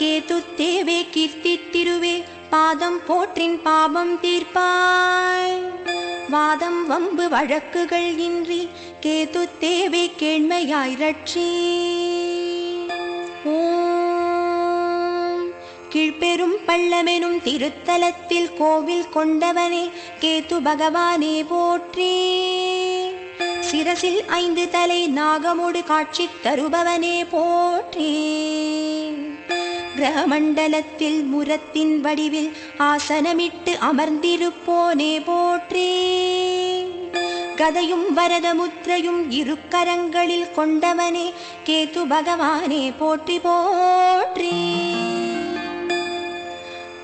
கேது தேவே கீர்த்தி திருவே பாதம் போற்றின் பாபம் தீர்ப்பாய். வாதம் வம்பு வழக்குகள் இன்றி கேது தேவே கேண்மையாய் ரட்சி. கீழ்பெரும் பள்ளமெனும் திருத்தலத்தில் கோவில் கொண்டவனே கேது பகவானே போற்றி. சிரசில் ஐந்து தலை நாகமோடு காட்சி தருபவனே போற்றி. பிரமண்டலத்தில் முரத்தின் வடிவில் ஆசனமிட்டு அமர்ந்திருப்போனே போற்றே. கதையும் வரதமுத்திரையும் இரு கரங்களில் கொண்டவனே கேத்து பகவானே போற்றி போற்றே.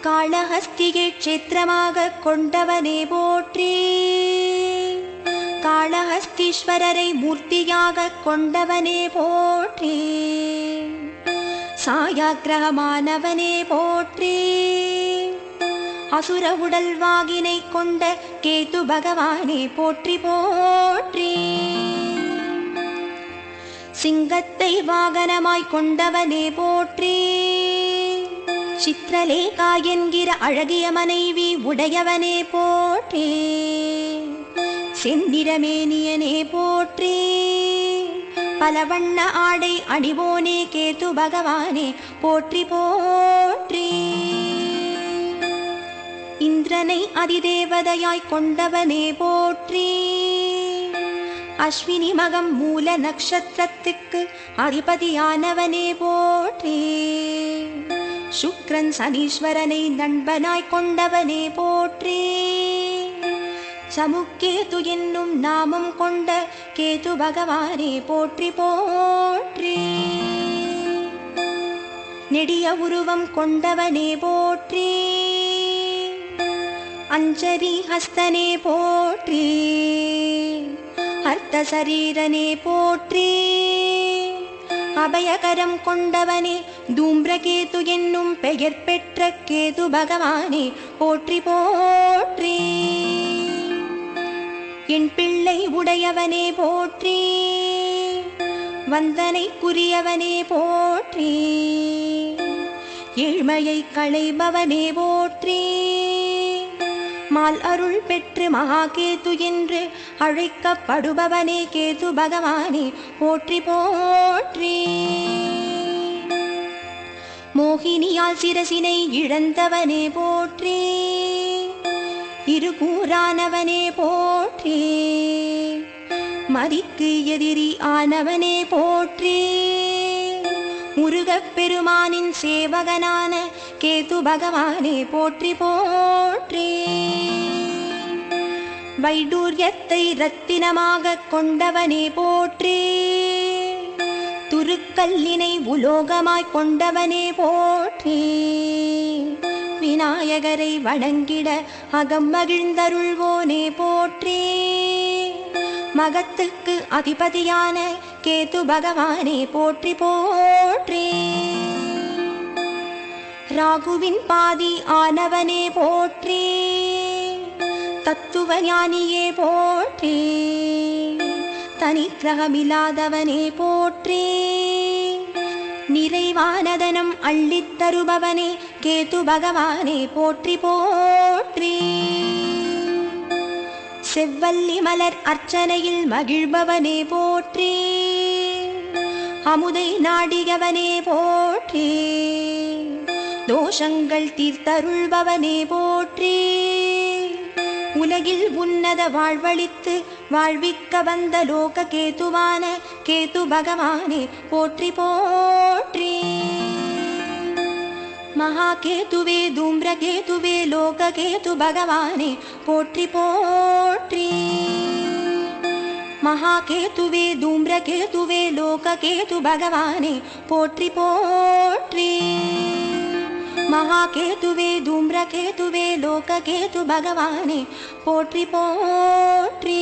காளஹஸ்தியை க்ஷேத்திரமாக கொண்டவனே போற்றே. காளஹஸ்தீஸ்வரரை மூர்த்தியாக கொண்டவனே போற்றே. சாயாகிரகமானவனே போற்றி. அசுர உடல் வாகினை கொண்ட கேது பகவானே போற்றி போற்றி. சிங்கத்தை வாகனமாய் கொண்டவனே போற்றி. சித்ரலேகா என்கிற அழகிய மனைவி உடையவனே போற்றே. செந்திரமேனியனே போற்றே. பல வண்ண ஆடை அடிவோனே கேத்து பகவானே போற்றி போற்றி. இந்திரனை அதிதேவதையாய் கொண்டவனே போற்றி. அஸ்வினி மகம் மூல நட்சத்திரத்துக்கு அதிபதியானவனே போற்றி. சுக்ரன் சனீஸ்வரனை நண்பனாய் கொண்டவனே போற்றி. சமுக்கேது என்னும் நாமம் கொண்ட கேது பகவானே போற்றி போற்றி. நெடிய உருவம் கொண்டவனே போற்றி. அஞ்சரி ஹஸ்தனே போற்றி. அர்த்த சரீரனே போற்றி. அபயகரம் கொண்டவனே தூம்ரகேது என்னும் பெயர் பெற்ற கேது பகவானே போற்றி போ என் பிள்ளை உடையவனே போற்றி வந்தனைக்குரியவனே போற்றி ஏழ்மையை களைபவனே போற்றி மால் அருள் பெற்று மகா கேது என்று அழைக்கப்படுபவனே கேது பகவானே போற்றி போற்றி. மோகினியால் சிரசினை இழந்தவனே போற்றி இருகூறானவனே போற்றி. மதிக்கு எதிரி ஆனவனே போற்றி. முருகப் பெருமானின் சேவகனான கேது பகவானே போற்றி போற்றி. வைடூரியத்தை ரத்தினமாக கொண்டவனே போற்றி. துருக்கல்லினை உலோகமாய் கொண்டவனே போற்றி. விநாயகரை வணங்கிட அகம் மகிழ்ந்தருள்வோனே போற்றே. மகத்துக்கு அதிபதியான கேது பகவானே போற்றி போற்றே. ராகுவின் பாதி ஆனவனே போற்றே. தத்துவ ஞானியே போற்றே. தனிக்கிரகமில்லாதவனே போற்றே. நிறைவானதனம் அள்ளித்தருபவனே கேது பகவானே போற்றி போற்றி. செவ்வல்லி மலர் அர்ச்சனையில் மகிழ்பவனே போற்றி. அமுதை நாடியவனே போற்றி. தோஷங்கள் தீர்த்தருள்பவனே போற்றி. உலகில் உன்னத வாழ்வழித்து வாழ்விக்க வந்த லோக கேதுவான கேது பகவானே போற்றி போ மகாகேதுவே தூம்ரகேதுவே லோககேது பகவானே போற்றி போற்றி மகாகேதுவே தூம்ரகேதுவே லோககேது பகவானே போற்றி போற்றி மகாகேதுவே தூம்ரகேதுவே லோககேது பகவானே போற்றி போற்றி